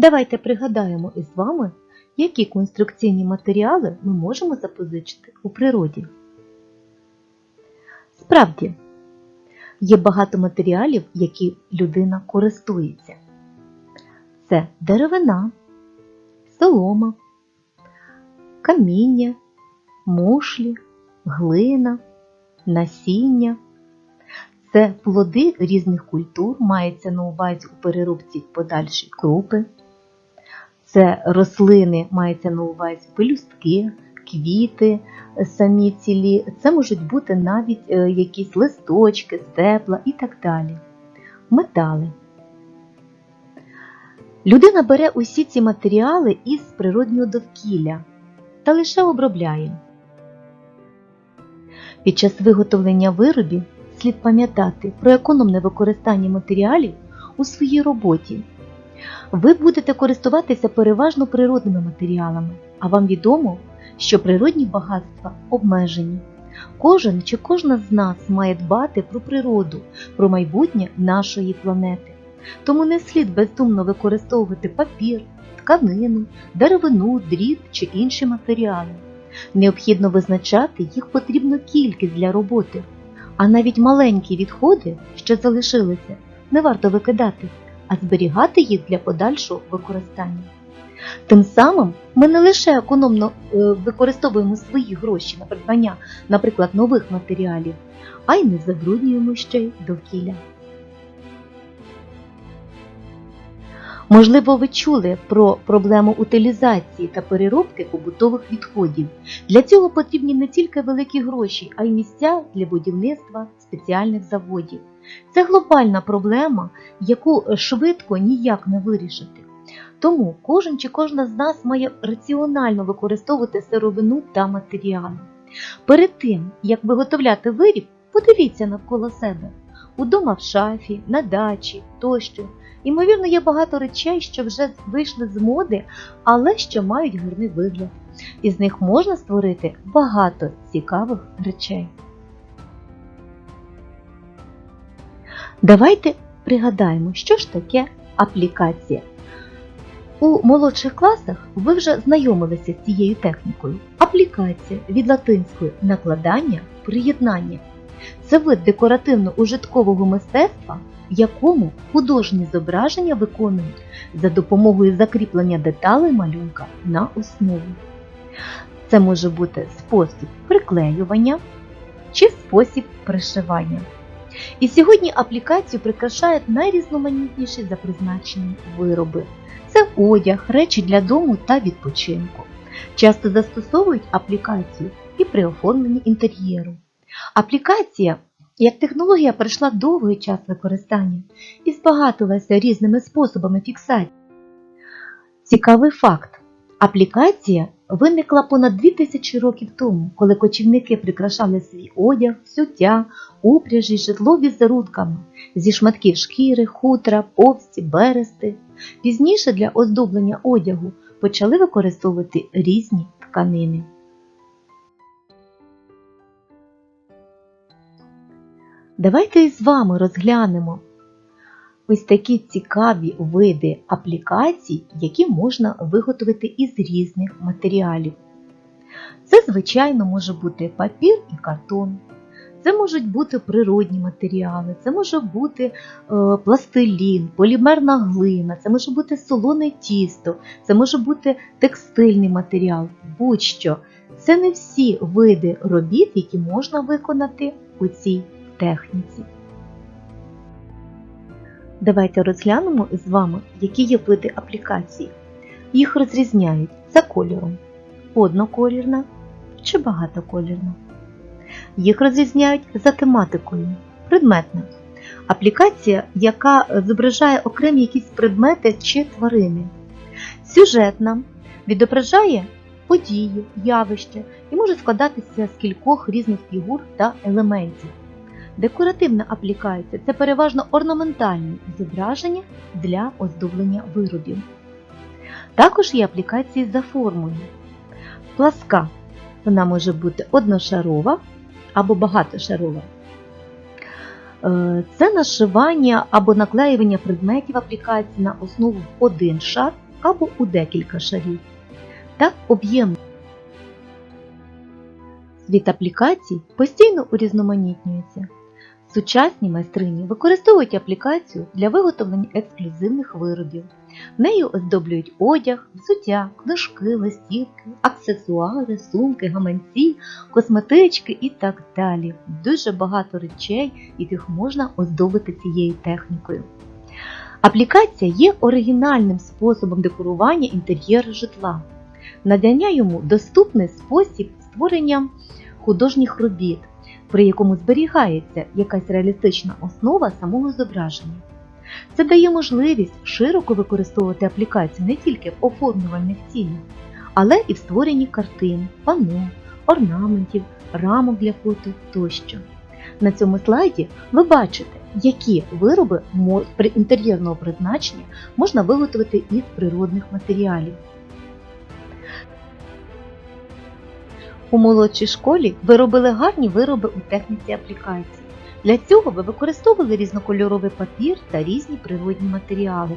Давайте пригадаємо із вами, які конструкційні матеріали ми можемо запозичити у природі. Справді, є багато матеріалів, які людина користується. Це деревина, солома, каміння, мушлі, глина, насіння. Це плоди різних культур, мається на увазі у переробці подальші крупи. Це рослини, мається на увазі пелюстки, квіти самі цілі. Це можуть бути навіть е, якісь листочки, стебла і так далі. Метали. Людина бере усі ці матеріали із природнього довкілля та лише обробляє. Під час виготовлення виробів слід пам'ятати про економне використання матеріалів у своїй роботі. Ви будете користуватися переважно природними матеріалами, а вам відомо, що природні багатства обмежені. Кожен чи кожна з нас має дбати про природу, про майбутнє нашої планети. Тому не слід бездумно використовувати папір, тканину, деревину, дріт чи інші матеріали. Необхідно визначати їх потрібну кількість для роботи, а навіть маленькі відходи, що залишилися, не варто викидати, а зберігати їх для подальшого використання. Тим самим ми не лише економно е, використовуємо свої гроші на придбання, наприклад, нових матеріалів, а й не забруднюємо ще й довкілля. Можливо, ви чули про проблему утилізації та переробки побутових відходів. Для цього потрібні не тільки великі гроші, а й місця для будівництва спеціальних заводів. Це глобальна проблема, яку швидко ніяк не вирішити. Тому кожен чи кожна з нас має раціонально використовувати сировину та матеріали. Перед тим, як виготовляти виріб, подивіться навколо себе. Удома в шафі, на дачі тощо. Ймовірно, є багато речей, що вже вийшли з моди, але що мають гарний вигляд. Із них можна створити багато цікавих речей. Давайте пригадаємо, що ж таке аплікація. У молодших класах ви вже знайомилися з цією технікою. Аплікація від латинської накладання, приєднання. Це вид декоративно-ужиткового мистецтва, в якому художні зображення виконують за допомогою закріплення деталей малюнка на основу. Це може бути спосіб приклеювання чи спосіб пришивання. І сьогодні аплікацію прикрашають найрізноманітніші за призначенням вироби. Це одяг, речі для дому та відпочинку. Часто застосовують аплікацію і при оформленні інтер'єру. Аплікація як технологія пройшла довгий час використання і збагатилася різними способами фіксації. Цікавий факт. Аплікація виникла понад 2000 років тому, коли кочівники прикрашали свій одяг, взуття, упряжі, житло візерунками зі шматків шкіри, хутра, повсті, берести. Пізніше для оздоблення одягу почали використовувати різні тканини. Давайте із вами розглянемо ось такі цікаві види аплікацій, які можна виготовити із різних матеріалів. Це, звичайно, може бути папір і картон. Це можуть бути природні матеріали, це може бути е, пластилін, полімерна глина, це може бути солоне тісто, це може бути текстильний матеріал, будь-що. Це не всі види робіт, які можна виконати у цій техніці. Давайте розглянемо з вами, які є види аплікацій. Їх розрізняють за кольором одноколірна чи багатоколірна. Їх розрізняють за тематикою предметна. Аплікація, яка зображає окремі якісь предмети чи тварини. Сюжетна відображає події, явища і може складатися з кількох різних фігур та елементів. Декоративна аплікація це переважно орнаментальні зображення для оздоблення виробів. Також є аплікації за формою. Пласка. Вона може бути одношарова або багатошарова. Е, Це нашивання або наклеювання предметів аплікації на основу в один шар або у декілька шарів. Так об'ємно. Світ аплікацій постійно урізноманітнюється. Сучасні майстрині використовують аплікацію для виготовлення ексклюзивних виробів. Нею оздоблюють одяг, взуття, книжки, листівки, аксесуари, сумки, гаманці, косметички і так далі. Дуже багато речей, яких можна оздобити цією технікою. Аплікація є оригінальним способом декорування інтер'єру житла, надання йому доступний спосіб створення художніх робіт, при якому зберігається якась реалістична основа самого зображення. Це дає можливість широко використовувати аплікацію не тільки в оформлювальних цілях, але і в створенні картин, панно, орнаментів, рамок для фото тощо. На цьому слайді ви бачите, які вироби інтер'єрного призначення можна виготовити із природних матеріалів. У молодшій школі ви робили гарні вироби у техніці аплікації. Для цього ви використовували різнокольоровий папір та різні природні матеріали.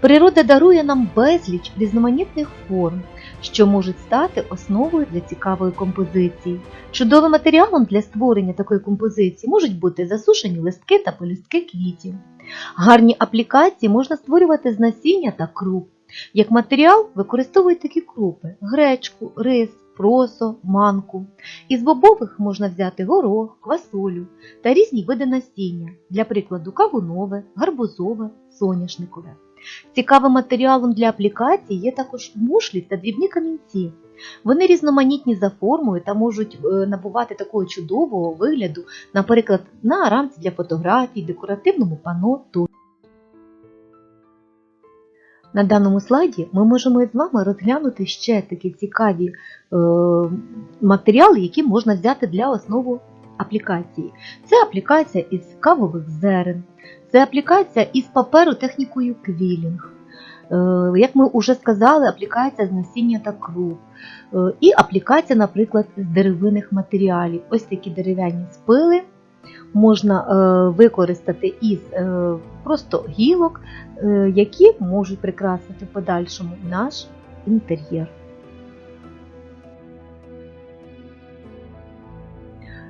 Природа дарує нам безліч різноманітних форм, що можуть стати основою для цікавої композиції. Чудовим матеріалом для створення такої композиції можуть бути засушені листки та полюстки квітів. Гарні аплікації можна створювати з насіння та круп. Як матеріал використовують такі крупи: гречку, рис, просо, манку. Із бобових можна взяти горох, квасолю та різні види насіння, для прикладу кавунове, гарбузове, соняшникове. Цікавим матеріалом для аплікації є також мушлі та дрібні камінці. Вони різноманітні за формою та можуть е, набувати такого чудового вигляду, наприклад, на рамці для фотографій, декоративному пано тощо. На даному слайді ми можемо з вами розглянути ще такі цікаві е, матеріали, які можна взяти для основи аплікації. Це аплікація із кавових зерен, це аплікація із паперу технікою квілінг. Е, Як ми вже сказали, аплікація з насіння та круп. Е, І аплікація, наприклад, з деревинних матеріалів. Ось такі дерев'яні спили можна е, використати із е, просто гілок, е, які можуть прикрасити в подальшому наш інтер'єр.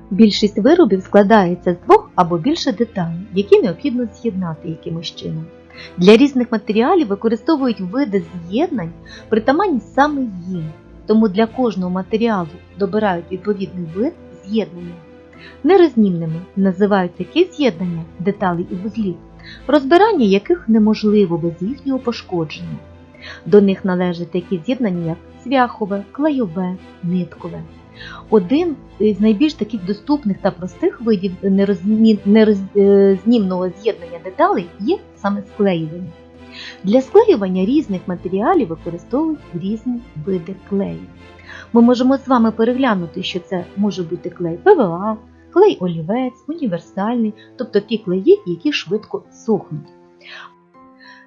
Більшість виробів складається з двох або більше деталей, які необхідно з'єднати якимось чином. Для різних матеріалів використовують види з'єднань, притаманні саме їм, тому для кожного матеріалу добирають відповідний вид з'єднання. Нерознімними називають такі з'єднання деталей і вузлів, розбирання яких неможливо без їхнього пошкодження. До них належать такі з'єднання, як цвяхове, клейове, ниткове. Один з найбільш таких доступних та простих видів нерознімного з'єднання деталей є саме склеювання. Для склеювання різних матеріалів використовують різні види клею. Ми можемо з вами переглянути, що це може бути клей ПВА, клей олівець, універсальний, тобто ті клеї, які швидко сохнуть.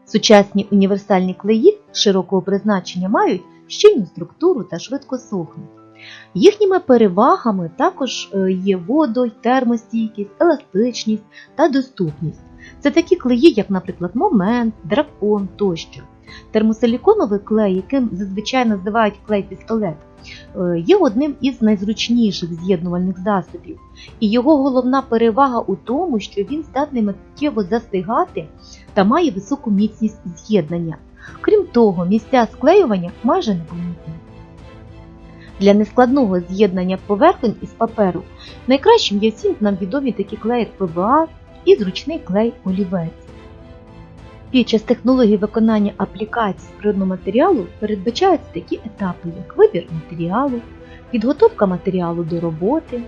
Сучасні універсальні клеї широкого призначення мають щільну структуру та швидко сохнуть. Їхніми перевагами також е, є водо- термостійкість, еластичність та доступність. Це такі клеї, як, наприклад, момент, дракон тощо. Термосиліконовий клей, яким зазвичай називають клей-пістолет, е, є одним із найзручніших з'єднувальних засобів. І його головна перевага у тому, що він здатний миттєво застигати та має високу міцність з'єднання. Крім того, місця склеювання майже непомітні. Для нескладного з'єднання поверхонь із паперу найкращим є всім нам відомі такі клеї як ПВА і зручний клей олівець. Під час технології виконання аплікацій з природного матеріалу передбачаються такі етапи, як вибір матеріалу, підготовка матеріалу до роботи,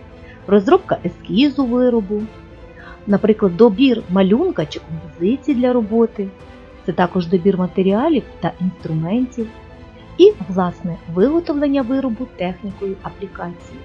розробка ескізу виробу, наприклад, добір малюнка чи композиції для роботи, це також добір матеріалів та інструментів і, власне, виготовлення виробу технікою аплікації.